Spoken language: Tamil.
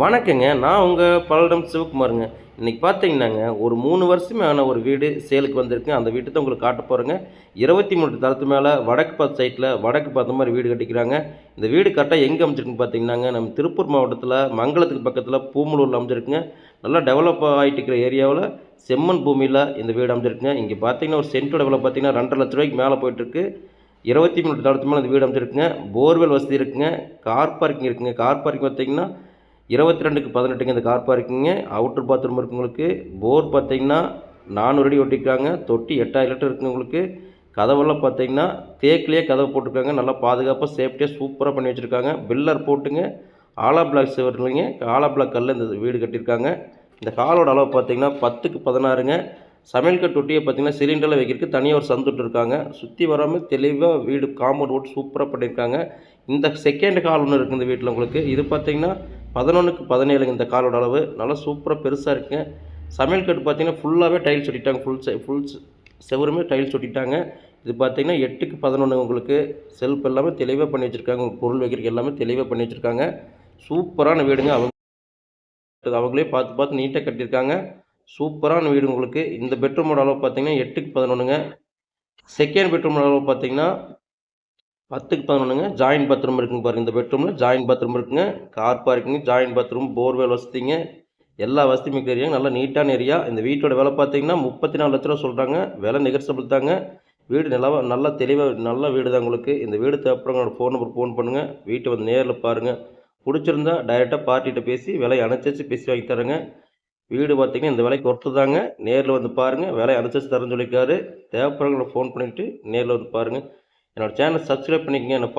வணக்கங்க. நான் உங்கள் பல்லடம் சிவகுமாருங்க. இன்றைக்கி பார்த்தீங்கன்னாங்க ஒரு மூணு வருஷமான ஒரு வீடு சேலுக்கு வந்திருக்கு. அந்த வீட்டு தான் உங்களுக்கு காட்ட போகிறேங்க இருபத்தி மூணு தளத்து மேலே வடக்கு பார்த்த சைட்டில் வடக்கு பார்த்த மாதிரி வீடு கட்டிக்கிறாங்க. இந்த வீடு கரெக்டாக எங்கே அமைச்சிருக்குன்னு பார்த்தீங்கன்னாங்க நம்ம திருப்பூர் மாவட்டத்தில் மங்களத்துக்கு பக்கத்தில் பூமலூரில் அமைச்சிருக்குங்க நல்லா டெவலப் ஆகிட்டு இருக்கிற ஏரியாவில் செம்மண் பூமியில் இந்த வீடு அமைச்சிருக்குங்க இங்கே பார்த்தீங்கன்னா ஒரு சென்ட்டோட விலை பார்த்தீங்கன்னா ரெண்டரை லட்ச ரூபாய்க்கு மேலே போயிட்டுருக்கு. இருபத்தி மூணு தளத்து மேலே இந்த வீடு அமைச்சிருக்குங்க போர்வெல் வசதி இருக்குங்க. கார் பார்க்கிங் இருக்குங்க. கார் பார்க்கிங் பார்த்தீங்கன்னா இருபத்தி ரெண்டுக்கு பதினெட்டுங்க இந்த கார் பார்க்கிங்க அவுட்டர் பாத்ரூம் இருக்கவங்களுக்கு போர் பார்த்தீங்கன்னா நானூறு அடி ஒட்டிக்கிறாங்க தொட்டி எட்டாயிரம் லிட்டர் இருக்குங்களுக்கு கதவெல்லாம் பார்த்தீங்கன்னா தேக்கிலேயே கதவு போட்டிருக்காங்க. நல்லா பாதுகாப்பாக சேஃப்டியாக சூப்பராக பண்ணி வச்சுருக்காங்க. பில்லர் போட்டுங்க. ஆலா பிளாக் சிவர் இல்லைங்க ஆலா பிளாக் கல்லில் இந்த வீடு கட்டியிருக்காங்க. இந்த காலோட அளவு பார்த்தீங்கன்னா பத்துக்கு பதினாறுங்க. சமையல் கட்டு தொட்டியை பார்த்தீங்கன்னா சிலிண்டரில் வைக்கிறதுக்கு தனியாக ஒரு சந்துட்டு இருக்காங்க. சுற்றி வராமல் தெளிவாக வீடு காம்பவுண்ட் போட்டு சூப்பராக பண்ணியிருக்காங்க. இந்த செகண்ட் ஹால் ஒன்று இருக்குது இந்த வீட்டில் உங்களுக்கு. இது பார்த்தீங்கன்னா பதினொன்றுக்கு பதினேழுங்க இந்த காலோட அளவு. நல்லா சூப்பராக பெருசாக இருக்குங்க சமையல் கட்டு பார்த்தீங்கன்னா ஃபுல்லாகவே டைல்ஸ் ஒட்டிட்டாங்க. ஃபுல் ஃபுல் செவருமே டைல்ஸ் ஒட்டிட்டாங்க. இது பார்த்தீங்கன்னா எட்டுக்கு பதினொன்று உங்களுக்கு. செல்ஃப் எல்லாமே தெளிவாக பண்ணி வச்சுருக்காங்க. உங்களுக்கு பொருள் வைக்கிறதுக்கு எல்லாமே தெளிவாக பண்ணி வச்சுருக்காங்க. சூப்பரான வீடுங்க. அவங்க அவங்களே பார்த்து பார்த்து நீட்டாக கட்டியிருக்காங்க. சூப்பரான வீடு உங்களுக்கு. இந்த பெட்ரூமோட அளவு பார்த்தீங்கன்னா எட்டுக்கு பதினொன்றுங்க செகண்ட் பெட்ரூமோட அளவு பார்த்தீங்கன்னா பத்துக்கு பதினொன்றுங்க ஜாயின் பாத்ரூம் இருக்குங்க பாருங்கள் இந்த பெட்ரூமில் ஜாயின் பாத்ரூம் இருக்குங்க car parking join bathroom borewell வசதிங்க எல்லா வசதியும் மிக்க ஏரியா நல்லா நீட்டான ஏரியா இந்த வீட்டோட விலை பார்த்தீங்கன்னா முப்பத்தி நாலு லட்ச ரூபா சொல்கிறாங்க விலை நெகர்சபிள் தாங்க. வீடு நல்லா நல்லா தெளிவாக நல்ல வீடு தான் உங்களுக்கு. இந்த வீடு தேவைப்படுறவங்க என்னோடய ஃபோன் நம்பர் ஃபோன் பண்ணுங்கள் வீட்டை வந்து நேரில் பாருங்கள் பிடிச்சிருந்தா டைரெக்டாக பார்ட்டிகிட்ட பேசி விலையை அணைச்சி பேசி வாங்கி தரேங்க. வீடு பார்த்தீங்கன்னா இந்த விலைக்கு ஒர்த்து தாங்க. நேரில் வந்து பாருங்கள் விலையை அனுசரித்து தரேன்னு சொல்லியிருக்காரு. தேவைப்படுறவங்களை ஃபோன் பண்ணிவிட்டு நேரில் வந்து பாருங்கள் என்னோடய சேனல் சப்ஸ்கிரைப் பண்ணிக்கங்க. என்னை